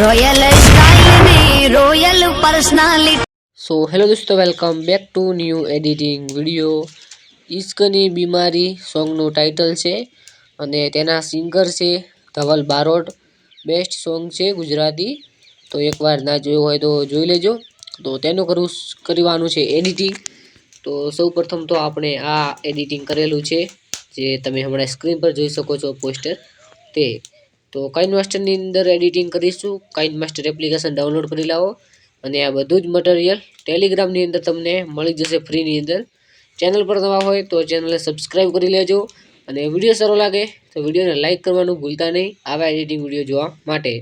Royal royal personality so hello દોસ્તો welcome back to new editing video ઇશ્કની બીમારી સોંગનું title છે અને તેના સિંગર છે ધવલ બારોટ. બેસ્ટ સોંગ છે ગુજરાતી. તો એકવાર ના જોયું હોય તો જોઈ લેજો. તો તેનું કરવું કરવાનું છે એડિટિંગ તો સૌ પ્રથમ તો આપણે આ એડિટિંગ કરેલું છે, જે તમે હમણાં સ્ક્રીન પર જોઈ શકો છો પોસ્ટર તે તો કાઇન માસ્ટરની અંદર એડિટિંગ કરીશું કાઇન માસ્ટર એપ્લિકેશન ડાઉનલોડ કરી લાવો. અને આ બધું જ મટીરિયલ ટેલિગ્રામની અંદર તમને મળી જશે ફ્રીની અંદર. ચેનલ પર નવા હોય તો ચેનલને સબસ્ક્રાઈબ કરી લેજો. અને વીડિયો સારો લાગે તો વિડીયોને લાઇક કરવાનું ભૂલતા નહીં, આવા એડિટિંગ વીડિયો જોવા માટે.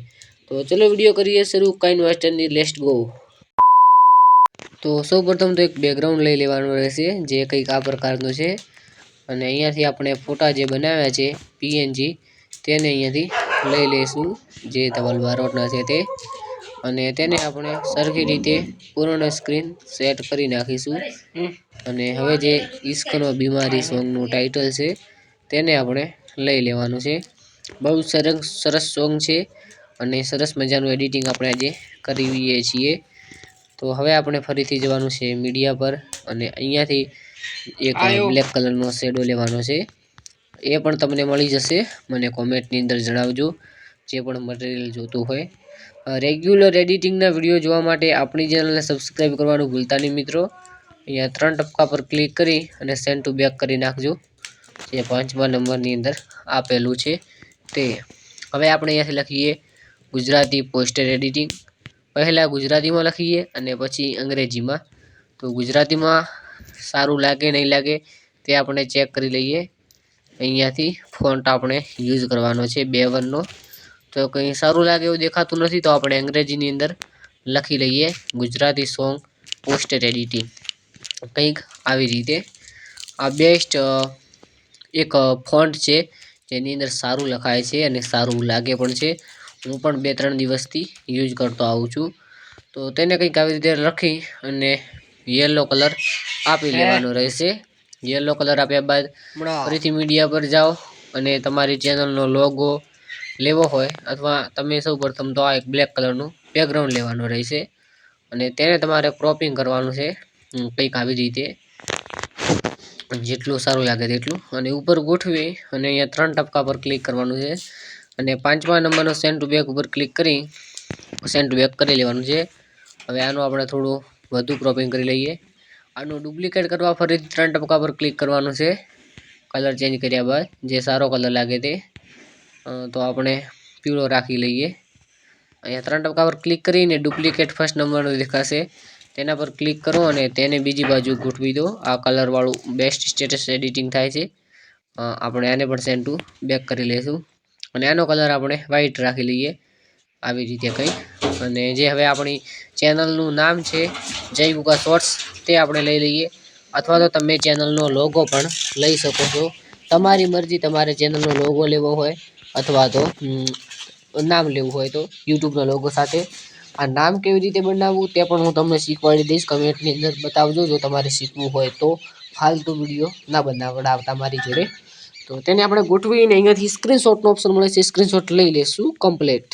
તો ચલો વીડિયો કરીએ શરૂ કાઇન માસ્ટરની લેસ્ટ ગો તો સૌ પ્રથમ તો એક બેકગ્રાઉન્ડ લઈ લેવાનું રહેશે, જે કંઈક આ પ્રકારનું છે. અને અહીંયાથી આપણે ફોટા જે બનાવ્યા છે પીએનજી તેને અહીંયાથી લઈ લઈશું જે ધવલ બારોટના છે તે. અને તેને આપણે સરખી રીતે પૂર્ણ સ્ક્રીન સેટ કરી નાખીશું. અને હવે જે ઈશ્કનો બીમારી સોંગનું ટાઇટલ છે તેને આપણે લઈ લેવાનું છે. બહુ સરસ સરસ સોંગ છે અને સરસ મજાનું એડિટિંગ આપણે આજે કરીએ છીએ. તો હવે આપણે ફરીથી જવાનું છે મીડિયા પર અને અહીંયાથી એક બ્લેક કલરનો શેડો લેવાનો છે. એ પણ તમને મળી જશે. મને કોમેન્ટની અંદર જણાવજો, જે પણ મટીરિયલ જોતું હોય. રેગ્યુલર એડિટિંગના વીડિયો જોવા માટે આપણી ચેનલને સબસ્ક્રાઈબ કરવાનું ભૂલતા નહીં મિત્રો. અહીંયા ત્રણ ટપકા પર ક્લિક કરી અને સેન્ડ ટુ બેક કરી નાખજો, જે પાંચમા નંબરની અંદર આપેલું છે તે. હવે આપણે અહીંયાથી લખીએ, ગુજરાતી પોસ્ટર એડિટિંગ પહેલાં ગુજરાતીમાં લખીએ અને પછી અંગ્રેજીમાં. તો ગુજરાતીમાં સારું લાગે, નહીં લાગે તે આપણે ચેક કરી લઈએ. અહીંયાથી ફોન્ટ આપણે યુઝ કરવાનો છે બે વનનો. તો કંઈ સારું લાગે એવું દેખાતું નથી તો આપણે અંગ્રેજીની અંદર લખી લઈએ ગુજરાતી સોંગ પોસ્ટર એડિટિંગ કંઈક આવી રીતે. આ બેસ્ટ એક ફોન્ટ છે જેની અંદર સારું લખાય છે અને સારું લાગે પણ છે. હું પણ બે ત્રણ દિવસથી યુઝ કરતો આવું છું. તો તેને કંઈક આવી રીતે લખી અને યલો કલર આપી લેવાનો રહેશે. યલો કલર આપ્યા બાદ ફરીથી મીડિયા પર જાઓ અને તમારી ચેનલનો લોગો લેવો હોય અથવા તમે સૌ પ્રથમ તો આ એક બ્લેક કલરનું બેકગ્રાઉન્ડ લેવાનું રહેશે અને તેને તમારે ક્રોપિંગ કરવાનું છે. કંઈક આવી રીતે. જેટલું સારું લાગે તેટલું. અને ઉપર ગોઠવી અને અહીંયા ત્રણ ટપકા પર ક્લિક કરવાનું છે. અને પાંચમા નંબરનો સેન્ડ ટુ બેક ઉપર ક્લિક કરી સેન્ડ ટુ બેક કરી લેવાનું છે. હવે આનું આપણે થોડું વધુ ક્રોપિંગ કરી લઈએ. આનું ડુપ્લિકેટ કરવા ફરીથી ત્રણ ટપકા પર ક્લિક કરવાનું છે. કલર ચેન્જ કર્યા બાદ જે સારો કલર લાગે તે તો આપણે પીળો રાખી લઈએ. અહીંયા ત્રણ ટપકા પર ક્લિક કરીને ડુપ્લિકેટ ફર્સ્ટ નંબરનું દેખાશે. તેના પર ક્લિક કરો અને તેને બીજી બાજુ ગોઠવી દો. આ કલરવાળું બેસ્ટ સ્ટેટસ એડિટિંગ થાય છે. આપણે આને પણ સેન્ટુ બેક કરી લઈશું અને આનો કલર આપણે વ્હાઈટ રાખી લઈએ. આવી રીતે કંઈ અને જે હવે આપણી ચેનલનું નામ છે જય ગુગા શોર્ટ્સ, તે આપણે લઈ લઈએ. અથવા તો તમે ચેનલનો લોગો પણ લઈ શકો છો. તમારી મરજી તમારે ચેનલનો લોગો લેવો હોય અથવા તો નામ લેવું હોય તો યુટ્યુબનો લોગો સાથે. આ નામ કેવી રીતે બનાવવું તે પણ હું તમને શીખવાડી દઈશ. કમેન્ટની અંદર બતાવજો. જો તમારે શીખવું હોય તો ફાલતુ વીડિયો ના બનાવડાવતા મારી જોડે. તો તેને આપણે ગોઠવીને અહીંયાથી સ્ક્રીનશોટનો ઓપ્શન મળે છે. સ્ક્રીનશોટ લઈ લઈશું કમ્પ્લેટ